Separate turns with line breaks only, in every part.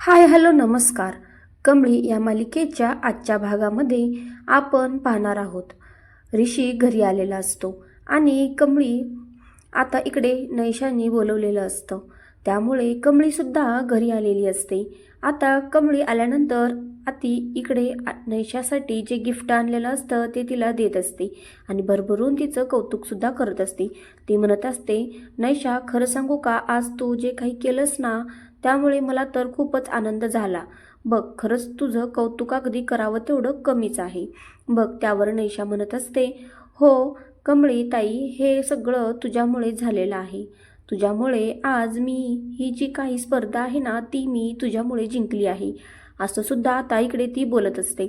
Hi hello नमस्कार. कमळी या मालिकेच्या आजच्या भागामध्ये आपण पाहणार आहोत. ऋषी घरी आलेला असतो आणि कमळी आता इकडे नैशाने बोलवलेलं असतं. त्यामुळे कमळीसुद्धा घरी आलेली असते. आता कमळी आल्यानंतर आती इकडे नैशासाठी जे गिफ्ट आणलेलं असतं ते तिला देत असते आणि भरभरून तिचं कौतुकसुद्धा करत असते. ती म्हणत असते नैशा खरं सांगू का? आज तू जे काही केलंस ना त्यामुळे मला तर खूपच आनंद झाला. बघ खरंच तुझं कौतुक अगदी करावं तेवढं कमीच आहे. बघ त्यावर नैशा म्हणत असते हो कमळी ताई हे सगळं तुझ्यामुळे झालेलं आहे. तुझ्यामुळे आज मी ही जी काही स्पर्धा आहे ना ती मी तुझ्यामुळे जिंकली आहे. असं सुद्धा आता इकडे ती बोलत असते.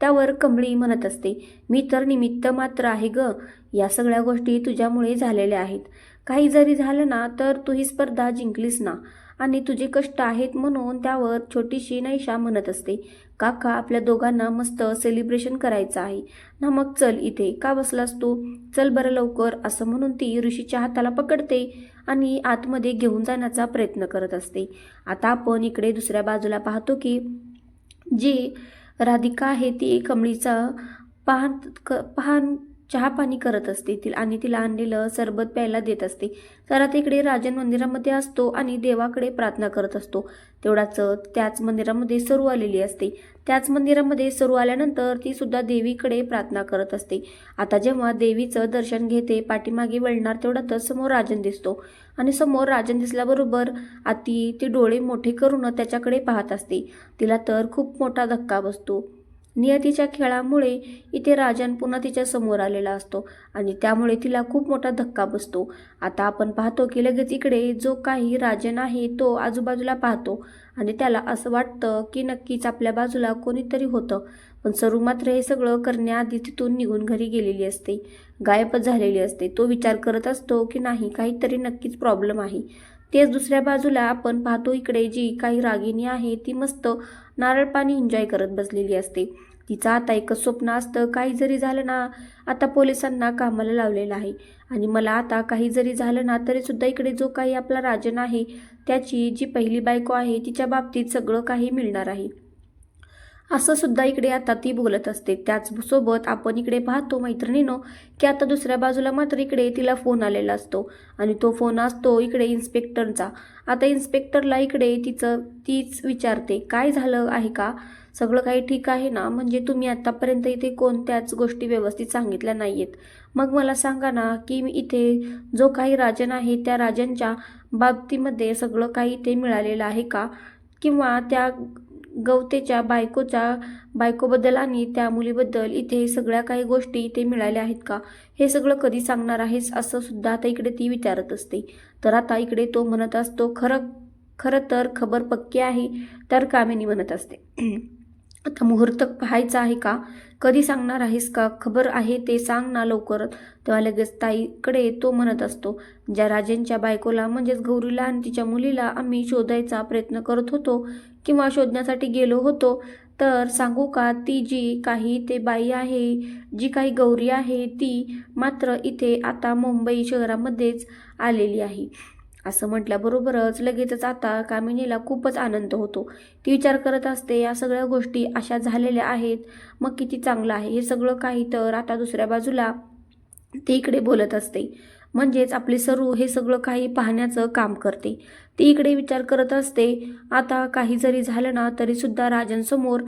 त्यावर कमळी म्हणत असते मी तर निमित्त मात्र आहे ग. या सगळ्या गोष्टी तुझ्यामुळे झालेल्या आहेत. काही जरी झालं ना तर तू ही स्पर्धा जिंकलीस ना. आणि तुझे कष्ट आहेत म्हणून त्यावर छोटीशी नैशा म्हणत असते. काका आपल्या दोघांना मस्त सेलिब्रेशन करायचं आहे. ना मग चल इथे. का बसलास तू? चल बरं लवकर असं म्हणून ती ऋषीच्या हाताला पकडते आणि आतमध्ये घेऊन जाण्याचा प्रयत्न करत असते. आता आपण इकडे दुसऱ्या बाजूला पाहतो की जी राधिका आहे ती कमळीचा पाहत क पाहण चहा पाणी करत असते. तिला आणि तिला आणलेलं सरबत प्यायला देत असते. तर आता इकडे राजन मंदिरामध्ये असतो आणि देवाकडे प्रार्थना करत असतो. तेवढाच त्याच मंदिरामध्ये सरू आलेली असते. त्याच मंदिरामध्ये सरू आल्यानंतर ती सुद्धा देवीकडे प्रार्थना करत असते. आता जेव्हा देवीचं दर्शन घेते पाठीमागे वळणार तेवढ्यातच समोर राजन दिसतो. आणि समोर राजन दिसल्याबरोबर आती ती डोळे मोठे करून त्याच्याकडे पाहत असते. तिला तर खूप मोठा धक्का बसतो. नियतीच्या खेळामुळे इथे राजन पुन्हा तिच्या समोर आलेला असतो आणि त्यामुळे तिला खूप मोठा धक्का बसतो. आता आपण पाहतो की लगेच इकडे जो काही राजन आहे तो आजूबाजूला पाहतो आणि त्याला असं वाटतं की नक्कीच आपल्या बाजूला कोणीतरी होतं. पण सरू मात्र हे सगळं करण्याआधी तिथून निघून घरी गेलेली असते. गायबच झालेली असते. तो विचार करत असतो की नाही काहीतरी नक्कीच प्रॉब्लेम आहे. तेच दुसऱ्या बाजूला आपण पाहतो इकडे जी काही रागिणी आहे ती मस्त नारळ पाणी एन्जॉय करत बसलेली असते. तिचं आता एकच स्वप्न असतं काही जरी झालं ना आता पोलिसांना कामाला लावलेलं आहे. आणि मला आता काही जरी झालं ना तरीसुद्धा इकडे जो काही आपला राजन आहे त्याची जी पहिली बायको आहे तिच्या बाबतीत सगळं काही मिळणार आहे. असं सुद्धा इकडे आता ती बोलत असते. त्याचसोबत आपण इकडे पाहतो मैत्रिणीनो की आता दुसऱ्या बाजूला मात्र इकडे तिला फोन आलेला असतो. आणि तो फोन असतो इकडे इन्स्पेक्टरचा आता इन्स्पेक्टरला इकडे तिचं तीच विचारते काय झालं आहे का? सगळं काही ठीक आहे ना? म्हणजे तुम्ही आत्तापर्यंत इथे कोणत्याच गोष्टी व्यवस्थित सांगितल्या नाही आहेत मग मला सांगा ना की मी इथे जो काही राजन आहे त्या राजनच्या बाबतीमध्ये सगळं काही इथे मिळालेलं आहे का? किंवा त्या गवतेच्या बायकोच्या बायकोबद्दल आणि त्या मुलीबद्दल इथे सगळ्या काही गोष्टी इथे मिळाल्या आहेत का? हे सगळं कधी सांगणार आहेस? असं सुद्धा आता इकडे ती विचारत असते. तर आता इकडे तो म्हणत असतो खरं खरं तर खबर पक्की आहे तर कामिनी म्हणत असते. आता मुहूर्त पाहायचा आहे का? कधी सांगणार आहेस का? खबर आहे ते सांग ना लवकर. तेव्हा लगेच ताईकडे तो म्हणत असतो ज्या राजेंच्या बायकोला म्हणजेच गौरीला आणि तिच्या मुलीला आम्ही शोधायचा प्रयत्न करत होतो किंवा शोधण्यासाठी गेलो होतो तर सांगू का ती जी काही ते बाई आहे जी काही गौरी आहे ती मात्र इथे आता मुंबई शहरामध्येच आलेली आहे. असं म्हटल्याबरोबरच लगेचच आता कामिनीला खूपच आनंद होतो. ती विचार करत असते या सगळ्या गोष्टी अशा झालेल्या आहेत. मग किती चांगलं आहे? हे सगळं काही तर आता दुसऱ्या बाजूला ती इकडे बोलत असते. म्हणजेच आपली सरू हे सगळं काही पाहण्याचं काम करते. ती इकडे विचार करत असते आता काही जरी झालं ना तरीसुद्धा राजांसमोर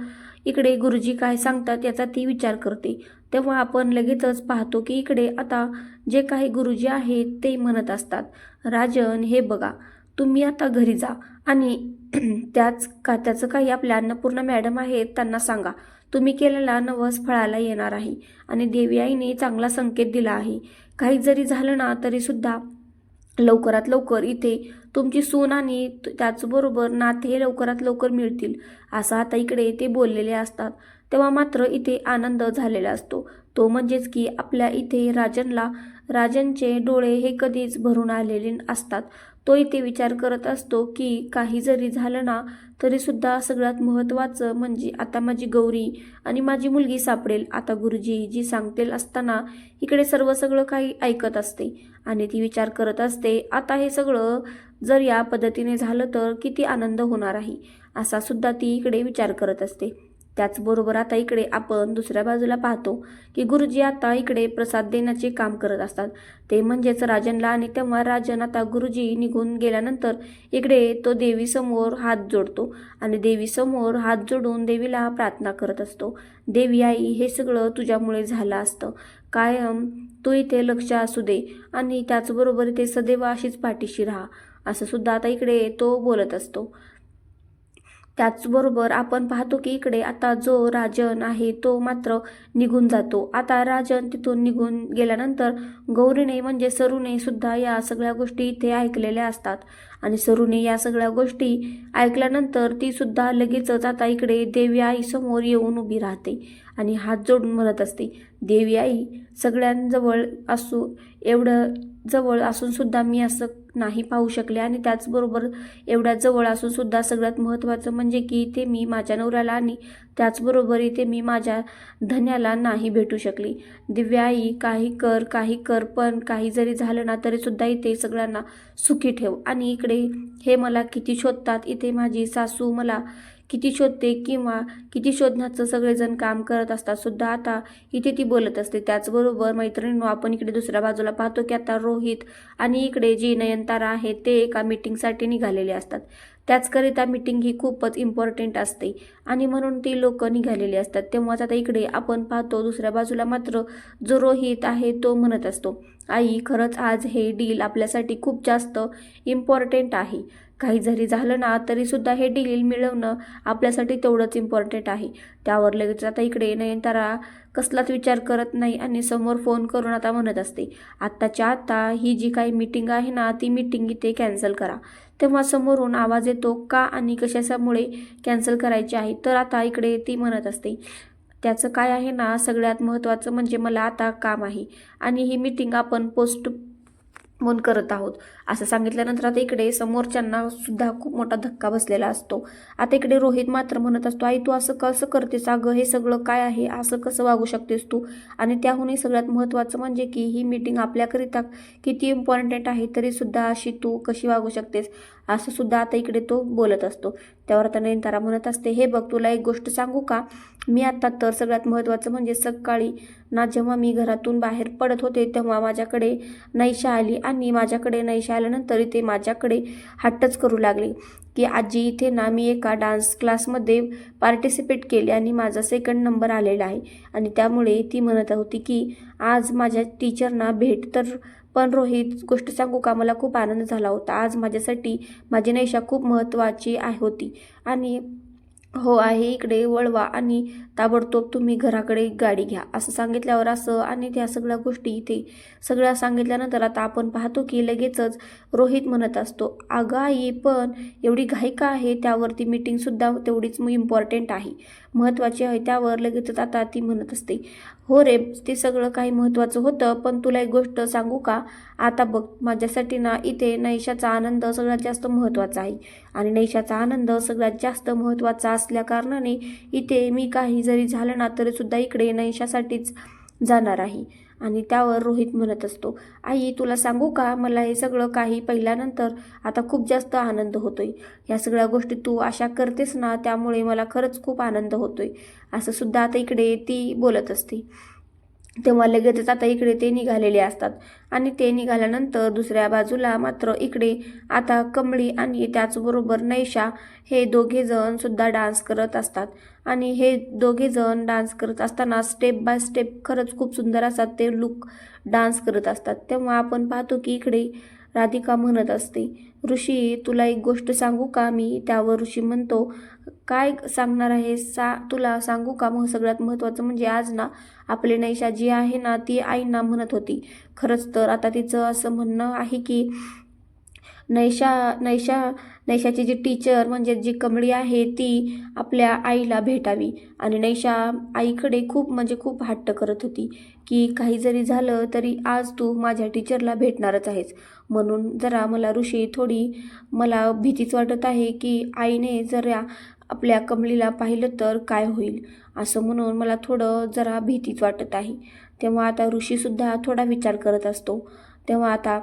इकडे गुरुजी काय सांगतात याचा ती विचार करते. तेव्हा आपण लगेचच पाहतो की इकडे आता जे काही गुरुजी आहेत ते म्हणत असतात राजन हे बघा तुम्ही आता घरी जा आणि त्याच का त्याचं काही आपल्या अन्नपूर्णा मॅडम आहेत त्यांना सांगा. तुम्ही केलेला नवस फळाला येणार आहे आणि देवी आईने चांगला संकेत दिला आहे. काही जरी झालं ना तरीसुद्धा लवकरात लवकर इथे तुमची सून आणि त्याचबरोबर नाते हे लवकरात लवकर मिळतील. असं आता इकडे ते बोललेले असतात. तेव्हा मात्र इथे आनंद झालेला असतो. तो म्हणजेच की आपल्या इथे राजनला राजनचे डोळे हे कधीच भरून आलेले असतात. तो इथे विचार करत असतो की काही जरी झालं ना तरीसुद्धा सगळ्यात महत्त्वाचं म्हणजे आता माझी गौरी आणि माझी मुलगी सापडेल. आता गुरुजी जी सांगतील असताना इकडे सर्व सगळं काही ऐकत असते. आणि ती विचार करत असते आता हे सगळं जर या पद्धतीने झालं तर किती आनंद होणार आहे? असा सुद्धा ती इकडे विचार करत असते. त्याचबरोबर आता इकडे आपण दुसऱ्या बाजूला पाहतो की गुरुजी आता इकडे प्रसाद देण्याचे काम करत असतात. ते म्हणजेच राजनला आणि तेव्हा राजन आता गुरुजी निघून गेल्यानंतर इकडे तो देवीसमोर हात जोडतो आणि देवीसमोर हात जोडून देवीला प्रार्थना करत असतो. देवी आई हे सगळं तुझ्यामुळे झालं असतं. कायम तो इथे लक्ष असू दे आणि त्याचबरोबर इथे सदैव अशीच पाठीशी राहा असं सुद्धा आता इकडे तो बोलत असतो. त्याचबरोबर आपण पाहतो की इकडे आता जो राजन आहे तो मात्र निघून जातो. आता राजन तिथून निघून गेल्यानंतर गौरीने म्हणजे सरूने सुद्धा या सगळ्या गोष्टी इथे ऐकलेल्या असतात. आणि सरूने या सगळ्या गोष्टी ऐकल्यानंतर ती सुद्धा लगेचच आता इकडे देवी आई समोर येऊन उभी राहते आणि हात जोडून म्हणत असते देवी आई सगळ्यांजवळ असू एवढं जवळ असून सुद्धा मी असं नाही पाहू शकले. आणि त्याचबरोबर एवढ्या जवळ असून सुद्धा सगळ्यात महत्त्वाचं म्हणजे की इथे मी माझ्या नवऱ्याला आणि त्याचबरोबर इथे मी माझ्या धन्याला नाही भेटू शकली. दिव्या आई काही कर काही कर पण काही जरी झालं ना तरीसुद्धा इथे सगळ्यांना सुखी ठेव. आणि इकडे हे मला किती शोधतात इथे माझी सासू मला किती शोधते किंवा किती शोधण्याचं सगळेजण काम करत असतात सुद्धा आता इथे ती बोलत असते. त्याचबरोबर मैत्रिणींनो आपण इकडे दुसऱ्या बाजूला पाहतो की आता रोहित आणि इकडे जी नयनतारा आहे ते एका मीटिंगसाठी निघालेले असतात. त्याचकरिता मीटिंग ही खूपच इम्पॉर्टंट असते आणि म्हणून ती लोक निघालेली असतात. तेव्हाच आता इकडे आपण पाहतो दुसऱ्या बाजूला मात्र जो रोहित आहे तो म्हणत असतो आई खरंच आज हे डील आपल्यासाठी खूप जास्त इम्पॉर्टंट आहे. काही जरी झालं ना तरीसुद्धा हे डील मिळवणं आपल्यासाठी तेवढंच इम्पॉर्टंट आहे. त्यावर लगेच आता इकडे नयनतारा कसलाच विचार करत नाही आणि समोर फोन करून आता म्हणत असते आत्ताच्या आत्ता ही जी काही मीटिंग आहे ना ती मीटिंग इथे कॅन्सल करा. तेव्हा समोरून आवाज येतो का आणि कशाच्यामुळे कॅन्सल करायची आहे? तर आता इकडे ती म्हणत असते त्याचं काय आहे ना सगळ्यात महत्त्वाचं म्हणजे मला आता काम आहे आणि ही मीटिंग आपण पोस्ट फोन करत आहोत. असं सांगितल्यानंतर आता इकडे समोरच्यांना सुद्धा खूप मोठा धक्का बसलेला असतो. आता इकडे रोहित मात्र म्हणत असतो आई तू असं कसं करतेस? अगं हे सगळं काय आहे? असं कसं वागू शकतेस तू? आणि त्याहूनही सगळ्यात महत्त्वाचं म्हणजे की ही मीटिंग आपल्याकरिता किती इम्पॉर्टंट आहे तरीसुद्धा अशी तू कशी वागू शकतेस? असं सुद्धा आता इकडे तो बोलत असतो. त्यावर आता नयनतारा म्हणत असते हे बघ तुला एक गोष्ट सांगू का? मी आता तर सगळ्यात महत्त्वाचं म्हणजे सकाळी ना जेव्हा मी घरातून बाहेर पडत होते तेव्हा माझ्याकडे नैशा आली आणि माझ्याकडे नैशा आल्यानंतर ते माझ्याकडे हट्टच करू लागले की आजी इथे ना मी एका डान्स क्लासमध्ये पार्टिसिपेट केले आणि माझा सेकंड नंबर आलेला आहे. आणि त्यामुळे ती म्हणत होती की आज माझ्या टीचरना भेट तर पण रोहित गोष्ट सांगू का? मला खूप आनंद झाला होता. आज माझ्यासाठी माझी नैशा खूप महत्त्वाची आहे होती. आणि हो आहे इकडे वळवा आणि ताबडतोब तुम्ही घराकडे गाडी घ्या. असं सांगितल्यावर असं आणि त्या सगळ्या गोष्टी इथे सगळ्या सांगितल्यानंतर आता आपण पाहतो की लगेचच रोहित म्हणत असतो अगं आई पण एवढी घाई का आहे? त्यावरती मीटिंगसुद्धा तेवढीच इम्पॉर्टंट आहे. महत्त्वाची आहे त्यावर लगेचच आता ती म्हणत असते हो रे ते सगळं काही महत्त्वाचं होतं पण तुला एक गोष्ट सांगू का? आता बघ माझ्यासाठी ना इथे नैशाचा आनंद सगळ्यात जास्त महत्त्वाचा आहे. आणि नैशाचा आनंद सगळ्यात जास्त महत्त्वाचा असल्याकारणाने इथे मी काही जरी झालं ना तरीसुद्धा इकडे नैशासाठीच जाणार आहे. आणि त्यावर रोहित म्हणत असतो आई तुला सांगू का? मला हे सगळं काही पहिल्यानंतर आता खूप जास्त आनंद होतोय. या सगळ्या गोष्टी तू अशा करतेस ना त्यामुळे मला खरंच खूप आनंद होतोय. असं सुद्धा आता इकडे ती बोलत असते. तेव्हा लगेचच आता इकडे ते निघालेले असतात. आणि ते निघाल्यानंतर दुसऱ्या बाजूला मात्र इकडे आता कमळी आणि त्याचबरोबर नैशा हे दोघे जण सुद्धा डान्स करत असतात. आणि हे दोघे जण डान्स करत असताना स्टेप बाय स्टेप खरंच खूप सुंदर असतात ते लुक डान्स करत असतात. तेव्हा आपण पाहतो की इकडे राधिका म्हणत असते ऋषी तुला एक गोष्ट सांगू का मी? त्यावर ऋषी म्हणतो काय सांगणार आहे सा तुला सांगू का मग सगळ्यात महत्त्वाचं म्हणजे आज ना आपली नैशा जी आहे ना ती आईंना म्हणत होती. खरंच तर आता तिचं असं म्हणणं आहे की नैशा नैशा नैशाची जी टीचर म्हणजे जी कमळी आहे ती आपल्या आईला भेटावी. आणि नैशा आईकडे खूप म्हणजे खूप हट्ट करत होती की काही जरी झालं तरी आज तू माझ्या टीचरला भेटणारच आहेस. म्हणून जरा मला ऋषी थोडी मला भीतीच वाटत आहे की आईने जरा आपल्या कमलीला पाहिलं तर काय होईल? असं म्हणून मला थोडं जरा भीतीच वाटत आहे. तेव्हा आता ऋषीसुद्धा थोडा विचार करत असतो. तेव्हा आता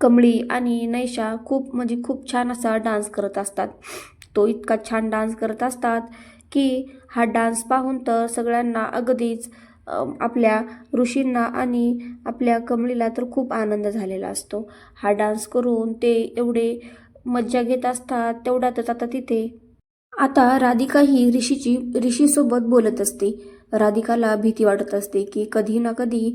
कमळी आणि नैशा खूप म्हणजे खूप छान असा डान्स करत असतात. तो इतका छान डान्स करत असतात की हा डान्स पाहून तर सगळ्यांना अगदीच आपल्या ऋषींना आणि आपल्या कमळीला तर खूप आनंद झालेला असतो. हा डान्स करून ते एवढे मज्जा घेत असतात तेवढ्यातच आता तिथे आता राधिका ही ऋषीची ऋषीसोबत बोलत असते. राधिकाला भीती वाटत असते की कधी ना कधी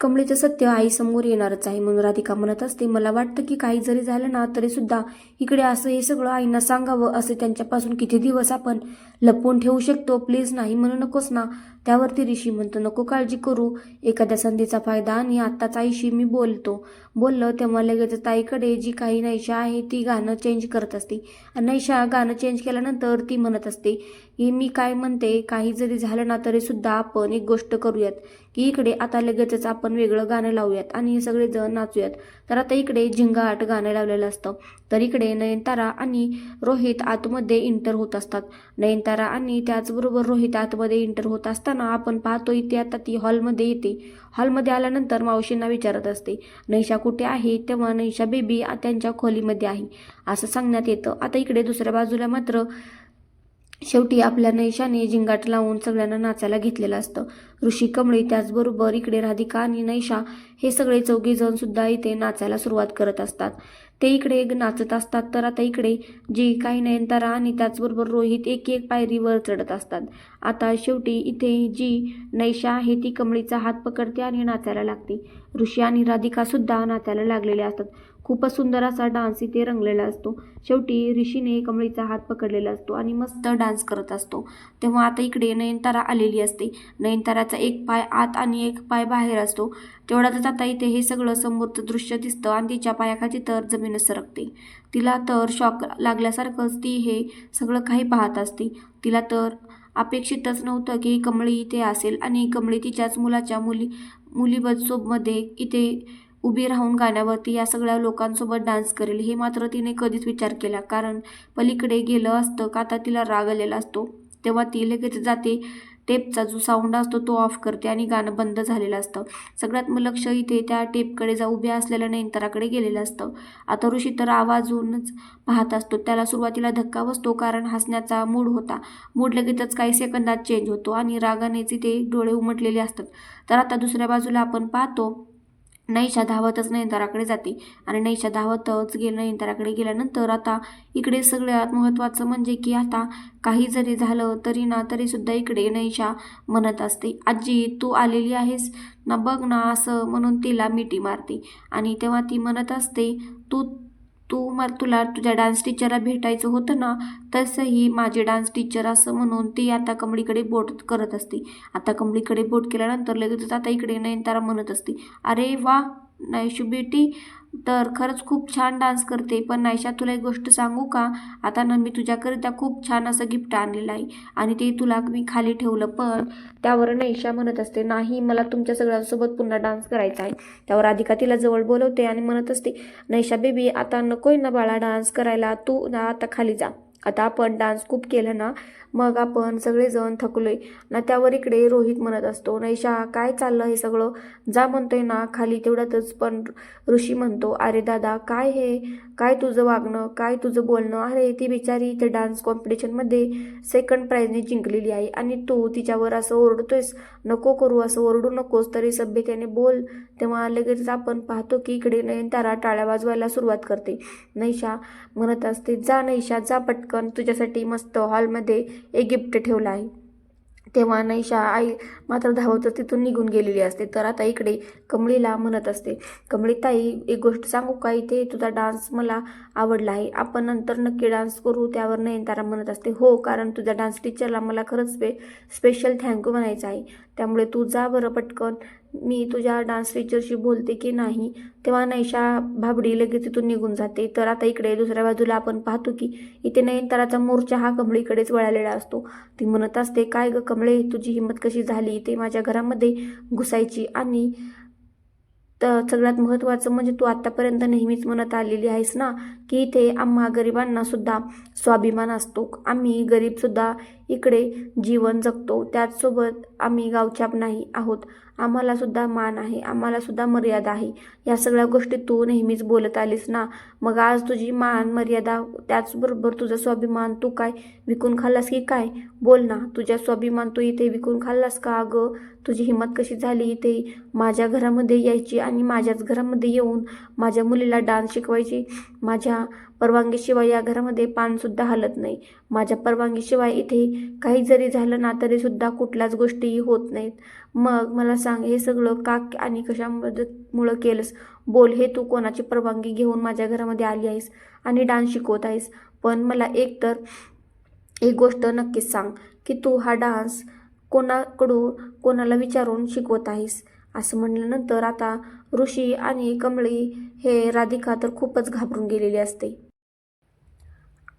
कमळीचं सत्य आईसमोर येणारच आहे. म्हणून राधिका म्हणत असते मला वाटतं की काही जरी झालं ना तरीसुद्धा इकडे असं हे सगळं आईंना सांगावं असं त्यांच्यापासून किती दिवस आपण लपवून ठेवू शकतो. प्लीज नाही म्हणू नकोस ना. त्यावरती ऋषी म्हणतो नको काळजी करू एखाद्या संधीचा फायदा आणि आत्ताच आईशी मी बोलतो. बोललं तेव्हा लगेच ताईकडे जी काही नैशा आहे ती गाणं चेंज करत असते. नैशा गाणं चेंज केल्यानंतर ती म्हणत असते की मी काय म्हणते काही जरी झालं ना तरी सुद्धा आपण एक गोष्ट करूयात. की इकडे आता लगेचच आपण वेगळं गाणं लावूयात आणि सगळेजण नाचूयात. तर आता इकडे झिंगाट गाणं लावलेलं असतं. तर इकडे नयनतारा आणि रोहित आतमध्ये इंटर होत असतात. नयनतारा आणि त्याचबरोबर रोहित आतमध्ये इंटर होत असताना आपण पाहतो इथे आता ती हॉलमध्ये येते. हॉलमध्ये आल्यानंतर मावशींना विचारत असते नैशा कुठे आहे? तेव्हा नैशा बेबी त्यांच्या खोलीमध्ये आहे. असं सांगण्यात येतं. आता इकडे दुसऱ्या बाजूला मात्र शेवटी आपल्या नैशाने झिंगाट लावून सगळ्यांना नाचायला घेतलेलं असतं. ऋषी कमळी त्याचबरोबर इकडे राधिका आणि नैशा हे सगळे चौघे जण सुद्धा इथे नाचायला सुरुवात करत असतात. ते इकडे नाचत असतात तर आता इकडे जी काही नयनतारा आणि त्याचबरोबर रोहित एक एक पायरीवर चढत असतात. आता शेवटी इथे जी नैशा आहे ती कमळीचा हात पकडते आणि नाचायला लागते. ऋषी आणि राधिका सुद्धा नाचायला लागलेले असतात. खूपच सुंदर असा डान्स इथे रंगलेला असतो. शेवटी ऋषीने कमळीचा हात पकडलेला असतो आणि मस्त डान्स करत असतो. तेव्हा आता इकडे नयनतारा आलेली असते. नयनताराचा एक पाय आत आणि एक पाय बाहेर असतो. तेवढ्यातच आता इथे हे सगळं समोरचं दृश्य दिसतं आणि तिच्या पायाखाली तर जमीन सरकते. तिला तर शॉक लागल्यासारखंच ती हे सगळं काही पाहत असते. तिला तर अपेक्षितच नव्हतं की कमळी इथे असेल आणि कमळी तिच्याच मुलाच्या मुली मुलीबतसोबमध्ये इथे उभी राहून गाण्यावरती या सगळ्या लोकांसोबत डान्स करेल हे मात्र तिने कधीच विचार केला. कारण पलीकडे गेलं असतं का आता तिला राग आलेला असतो. तेव्हा ती लगेच जाते टेपचा जो साऊंड असतो तो ऑफ करते आणि गाणं बंद झालेलं असतं. सगळ्यात मग लक्ष इथे त्या टेपकडे जा उभ्या असलेल्या नयनताराकडे गेलेलं असतं. आता ऋषी तर आवाजूनच पाहत असतो. त्याला सुरुवातीला धक्का बसतो कारण हसण्याचा मूड होता. मूड लगेचच काही सेकंदात चेंज होतो आणि रागानेच इथे डोळे उमटलेले असतात. तर आता दुसऱ्या बाजूला आपण पाहतो नैशा धावतच नयनताराकडे जाते आणि नैशा धावतच गेलं नयनताराकडे गेल्यानंतर आता इकडे सगळ्यात महत्त्वाचं म्हणजे की आता काही जरी झालं तरी ना तरी सुद्धा इकडे नैशा म्हणत असते. आजी तू आलेली आहेस? ना बघ ना असं म्हणून तिला मिठी मारते आणि तेव्हा ती म्हणत असते तू कुमार मग तुला तुझ्या डान्स टीचरला भेटायचं होतं ना तसंही माझे डान्स टीचर असं म्हणून ती आता कमळीकडे बोट करत असते. आता कमळीकडे बोट केल्यानंतर लगेचच आता इकडे नयनतारा म्हणत असते. अरे वा नायशू बेटी. तर खरंच खूप छान डान्स करते. पण नायशा तुला एक गोष्ट सांगू का? आता ना मी तुझ्याकरिता खूप छान असं गिफ्ट आणलेलं आहे. आणि ते तुला मी खाली ठेवलं पण त्यावर नैशा म्हणत असते नाही मला तुमच्या सगळ्यांसोबत पुन्हा डान्स करायचा आहे. त्यावर राधिका तिला जवळ बोलवते आणि म्हणत असते नैशा बेबी आता नकोय ना बाळा डान्स करायला तू ना आता खाली जा. आता आपण डान्स खूप केलं ना मग आपण सगळेजण थकलोय. ना त्यावर इकडे रोहित म्हणत असतो नैशा काय चाललं हे सगळं? जा म्हणतोय ना खाली तेवढ्यातच पण ऋषी म्हणतो अरे दादा काय हे? काय तुझं वागणं? काय तुझं बोलणं? अरे ती बिचारी इथे डान्स कॉम्पिटिशनमध्ये सेकंड प्राईजने जिंकलेली आहे आणि तू तिच्यावर असं ओरडतोयस. नको करू असं ओरडू नकोस तरी सभ्यतेने बोल. तेव्हा लगेच आपण पाहतो की इकडे नयनतारा टाळ्या वाजवायला सुरुवात करते. नैशा म्हणत असते जा नैशा जा पटकन तुझ्यासाठी मस्त हॉलमध्ये एक गिफ्ट ठेवलं आहे. तेव्हा नैशा आई मात्र धावतच तिथून निघून गेलेली असते. तर आता इकडे कमळीला म्हणत असते कमळी ताई एक गोष्ट सांगू का? इथे तुझा डान्स मला आवडला आहे. आपण नंतर नक्की डान्स करू त्यावर नयनतारा म्हणत असते. हो कारण तुझ्या डान्स टीचरला मला खरंच स्पे स्पेशल थँक्यू म्हणायचं आहे. त्यामुळे तू जा बरं पटकन. मी तुझ्या डान्स टीचरशी बोलते की नाही तेव्हा नैशा भाबडी लगेच तिथून निघून जाते. तर आता इकडे दुसऱ्या बाजूला आपण पाहतो की इथे नयनताराचा मोर्चा हा कमळीकडेच वळालेला असतो. ती म्हणत असते काय ग कमळे तुझी हिंमत कशी झाली? ते माझ्या घरामध्ये घुसायची आणि तर सगळ्यात महत्त्वाचं म्हणजे तू आत्तापर्यंत नेहमीच म्हणत आलेली आहेस ना की इथे आम्हा गरिबांना सुद्धा स्वाभिमान असतो. आम्ही गरीबसुद्धा इकडे जीवन जगतो. त्याचसोबत आम्ही गावच्याप नाही आहोत. आम्हालासुद्धा मान आहे. आम्हालासुद्धा मर्यादा आहे. या सगळ्या गोष्टी तू नेहमीच बोलत आलीस ना? मग आज तुझी मान मर्यादा त्याचबरोबर तुझा स्वाभिमान तू काय विकून खाल्लास की काय? बोल ना तुझ्या स्वाभिमान तू इथे विकून खाल्लास का अगं तुझी हिंमत कशी झाली इथे? माझ्या घरामध्ये यायची आणि माझ्याच घरामध्ये येऊन माझ्या मुलीला डान्स शिकवायची? माझ्या परवानगीशिवाय या घरामध्ये पानसुद्धा हलत नाही. माझ्या परवानगीशिवाय इथे काही जरी झालं ना तरीसुद्धा कुठल्याच गोष्टीही होत नाहीत. मग मला सांग हे सगळं का आणि कशामुळं केलंस? बोल हे तू कोणाची परवानगी घेऊन माझ्या घरामध्ये आली आहेस आणि डान्स शिकवत आहेस? पण मला एक तर एक गोष्ट नक्कीच सांग की तू हा डान्स कोणाकडून कोणाला विचारून शिकवत आहेस? असं म्हणल्यानंतर आता ऋषी आणि कमळी हे राधिका तर खूपच घाबरून गेलेली असते.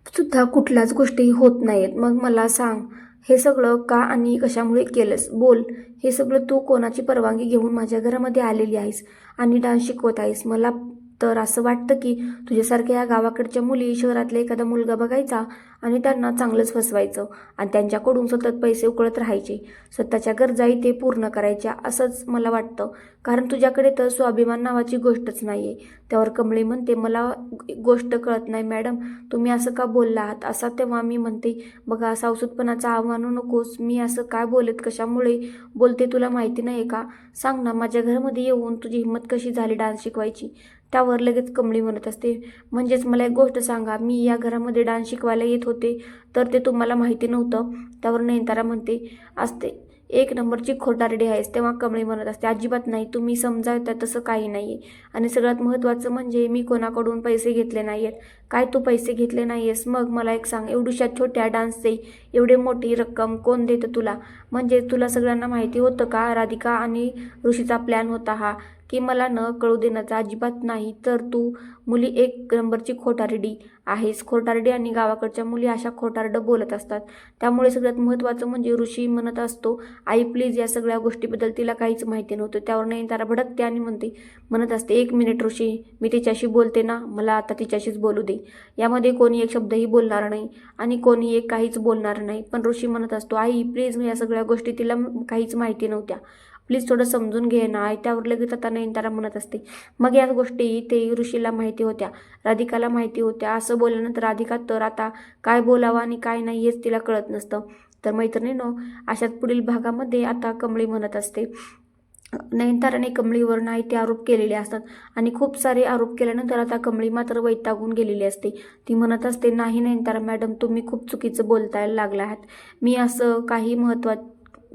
सुद्धा कुठल्याच गोष्टी होत नाहीत. मग मला सांग हे सगळं का आणि कशामुळे केलंस? बोल. हे सगळं तू कोणाची परवानगी घेऊन माझ्या घरामध्ये आलेली आहेस आणि डान्स शिकवत आहेस? मला तर असं वाटतं की तुझ्यासारख्या या गावाकडच्या मुली शहरातला एखादा मुलगा बघायचा आणि त्यांना चांगलंच फसवायचं. आणि त्यांच्याकडून सतत पैसे उकळत राहायचे. स्वतःच्या गरजाही ते पूर्ण करायच्या असंच मला वाटतं. कारण तुझ्याकडे तर स्वाभिमान नावाची गोष्टच नाही आहे त्यावर कमळी म्हणते मला गोष्ट कळत नाही मॅडम. तुम्ही असं का बोलला आहात? असा तेव्हा मी म्हणते बघा सावसूतपणाचा आव्हानू नकोस. मी असं काय बोलत कशामुळे बोलते तुला माहिती नाही का? सांग ना माझ्या घरामध्ये येऊन तुझी हिंमत कशी झाली डान्स शिकवायची? त्यावर लगेच कमळी म्हणत असते म्हणजेच मला एक गोष्ट सांगा. मी या घरामध्ये डान्स शिकवायला येत होते तर ते तुम्हाला माहिती नव्हतं. त्यावर नयनतारा म्हणते असते. एक नंबरची खोटारडी आहेस. तेव्हा कमळी म्हणत असते अजिबात नाही. तुम्ही समजावता तसं काही नाही आहे आणि सगळ्यात महत्त्वाचं म्हणजे मी कोणाकडून पैसे घेतले नाही आहेत काय तू पैसे घेतले नाही आहेस मग मला एक सांग एवढ्याशा छोट्या डान्सचे एवढी मोठी रक्कम कोण देतं तुला? म्हणजे तुला सगळ्यांना माहिती होतं का? राधिका आणि ऋषीचा प्लॅन होता हा की मला न कळू देण्याचा अजिबात नाही. तर तू मुली एक नंबरची खोटारडी आहेस. खोटारडी आणि गावाकडच्या मुली अशा खोटारडं बोलत असतात. त्यामुळे सगळ्यात महत्त्वाचं म्हणजे ऋषी म्हणत असतो आई प्लीज या सगळ्या गोष्टीबद्दल तिला काहीच माहिती नव्हतं. त्यावर नाही तारा भडकते आणि म्हणते म्हणत असते एक मिनिट ऋषी मी तिच्याशी बोलते ना? मला आता तिच्याशीच बोलू दे. यामध्ये कोणी एक शब्दही बोलणार नाही आणि कोणी एक काहीच बोलणार नाही. पण ऋषी म्हणत असतो आई प्लीज या सगळ्या गोष्टी तिला काहीच माहिती नव्हत्या. प्लीज थोडं समजून घे ना त्यावर लगेच आता नयनतारा म्हणत असते. मग या गोष्टी ते ऋषीला माहिती होत्या. राधिकाला माहिती होत्या. असं बोलल्यानंतर राधिका तर आता काय बोलावं आणि काय नाही हेच तिला कळत नसतं. तर मैत्रिणीनो अशाच पुढील भागामध्ये आता कमळी म्हणत असते. नयनताराने कमळीवर नाही ते आरोप केलेले असतात. आणि खूप सारे आरोप केल्यानंतर आता कमळी मात्र वैतागून गेलेली असते. ती म्हणत असते नाही नयनतारा मॅडम तुम्ही खूप चुकीचं बोलतायला लागला आहात. मी असं काही महत्त्वा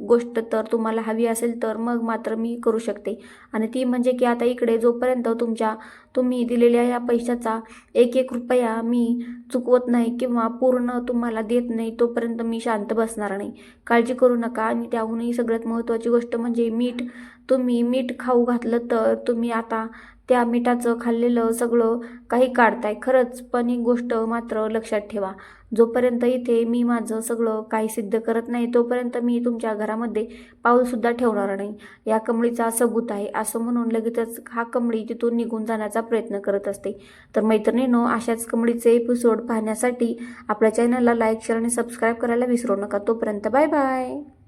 गोष्ट तर तुम्हाला हवी असेल तर मग मात्र मी करू शकते. आणि ती म्हणजे की आता इकडे जोपर्यंत तुमच्या तुम्ही दिलेल्या या पैशाचा एक एक रुपया मी चुकवत नाही किंवा पूर्ण तुम्हाला देत नाही तोपर्यंत मी शांत बसणार नाही. काळजी करू नका. आणि त्याहूनही सगळ्यात महत्त्वाची गोष्ट म्हणजे मीठ. तुम्ही मीठ खाऊ घातलं तर तुम्ही आता त्या मिठाचं खाल्लेलं सगळं काही काढताय खरंच. पण एक गोष्ट मात्र लक्षात ठेवा. जोपर्यंत इथे मी माझं सगळं काही सिद्ध करत नाही तोपर्यंत मी तुमच्या घरामध्ये पाऊलसुद्धा ठेवणार नाही. या कमळीचा सबूत आहे असं म्हणून लगेचच हा कमळी तिथून निघून जाण्याचा प्रयत्न करत असते. तर मैत्रिणीनो अशाच कमळीचे एपिसोड पाहण्यासाठी आपल्या चॅनलला लाईक शेअर आणि सबस्क्राईब करायला विसरू नका. तोपर्यंत बाय बाय